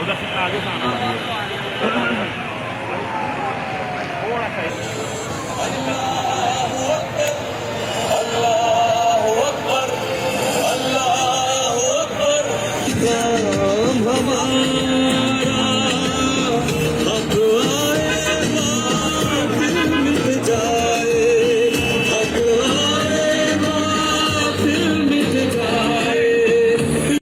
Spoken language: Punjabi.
ਉਹਦਾ ਸਿੱਧਾ ਆਗੇ ਸਾਹਮਣੇ